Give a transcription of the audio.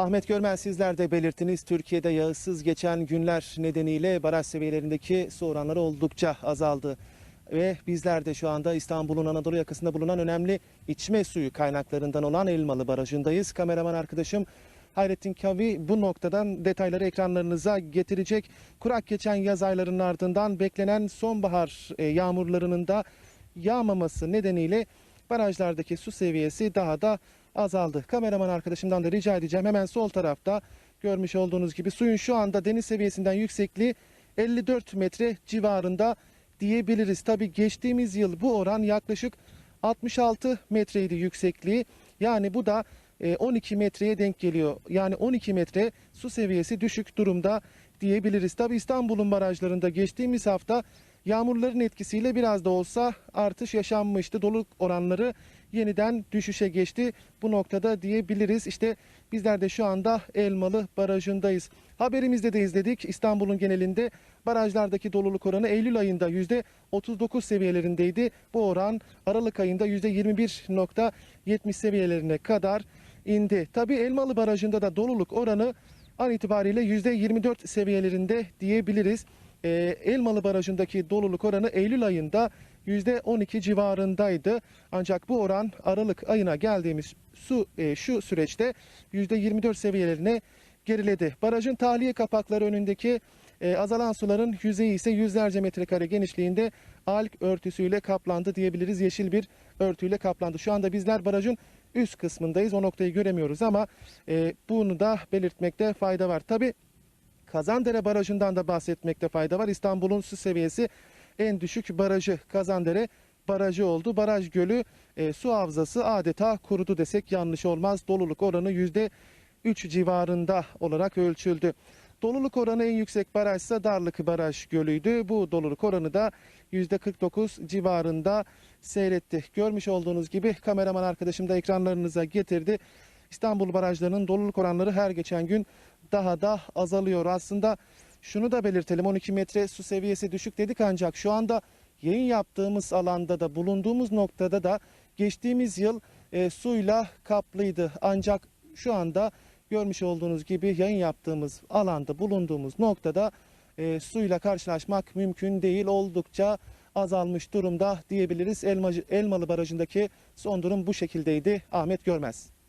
Ahmet Görmez sizler de belirttiniz. Türkiye'de yağsız geçen günler nedeniyle baraj seviyelerindeki su oranları oldukça azaldı. Ve bizler de şu anda İstanbul'un Anadolu yakasında bulunan önemli içme suyu kaynaklarından olan Elmalı Barajı'ndayız. Kameraman arkadaşım Hayrettin Kavi bu noktadan detayları ekranlarınıza getirecek. Kurak geçen yaz aylarının ardından beklenen sonbahar e, yağmurlarının da yağmaması nedeniyle barajlardaki su seviyesi daha da azaldı. Kameraman arkadaşımdan da rica edeceğim. Hemen sol tarafta görmüş olduğunuz gibi suyun şu anda deniz seviyesinden yüksekliği 54 metre civarında diyebiliriz. Tabi geçtiğimiz yıl bu oran yaklaşık 66 metreydi yüksekliği. Yani bu da e, 12 metreye denk geliyor. Yani 12 metre su seviyesi düşük durumda diyebiliriz. Tabi İstanbul'un barajlarında geçtiğimiz hafta yağmurların etkisiyle biraz da olsa artış yaşanmıştı. Doluluk oranları yeniden düşüşe geçti. Bu noktada diyebiliriz. İşte bizler de şu anda Elmalı Barajı'ndayız. Haberimizde de izledik. İstanbul'un genelinde barajlardaki doluluk oranı Eylül ayında %39 seviyelerindeydi. Bu oran Aralık ayında %21.70 seviyelerine kadar indi. Tabii Elmalı Barajı'nda da doluluk oranı an itibariyle %24 seviyelerinde diyebiliriz. Ee, Elmalı Barajı'ndaki doluluk oranı Eylül ayında %12 civarındaydı. Ancak bu oran Aralık ayına geldiğimiz su e, şu süreçte %24 seviyelerine geriledi. Barajın tahliye kapakları önündeki e, azalan suların yüzeyi ise yüzlerce metrekare genişliğinde alg örtüsüyle kaplandı diyebiliriz. Yeşil bir örtüyle kaplandı. Şu anda bizler barajın üst kısmındayız. O noktayı göremiyoruz ama e, bunu da belirtmekte fayda var. Tabi Kazandere Barajı'ndan da bahsetmekte fayda var. İstanbul'un su seviyesi en düşük barajı Kazandere Barajı oldu. Baraj gölü e, su havzası adeta kurudu desek yanlış olmaz. Doluluk oranı yüzde 3 civarında olarak ölçüldü. Doluluk oranı en yüksek barajsa Darlık Baraj Gölü'ydü. Bu doluluk oranı da %49 civarında seyretti. Görmüş olduğunuz gibi kameraman arkadaşım da ekranlarınıza getirdi. İstanbul barajlarının doluluk oranları her geçen gün daha da azalıyor. Aslında şunu da belirtelim 12 metre su seviyesi düşük dedik ancak şu anda yayın yaptığımız alanda da bulunduğumuz noktada da geçtiğimiz yıl e, suyla kaplıydı. Ancak şu anda görmüş olduğunuz gibi yayın yaptığımız alanda bulunduğumuz noktada e, suyla karşılaşmak mümkün değil. Oldukça azalmış durumda diyebiliriz. Elmacı, Elmalı Barajı'ndaki son durum bu şekildeydi. Ahmet Görmez.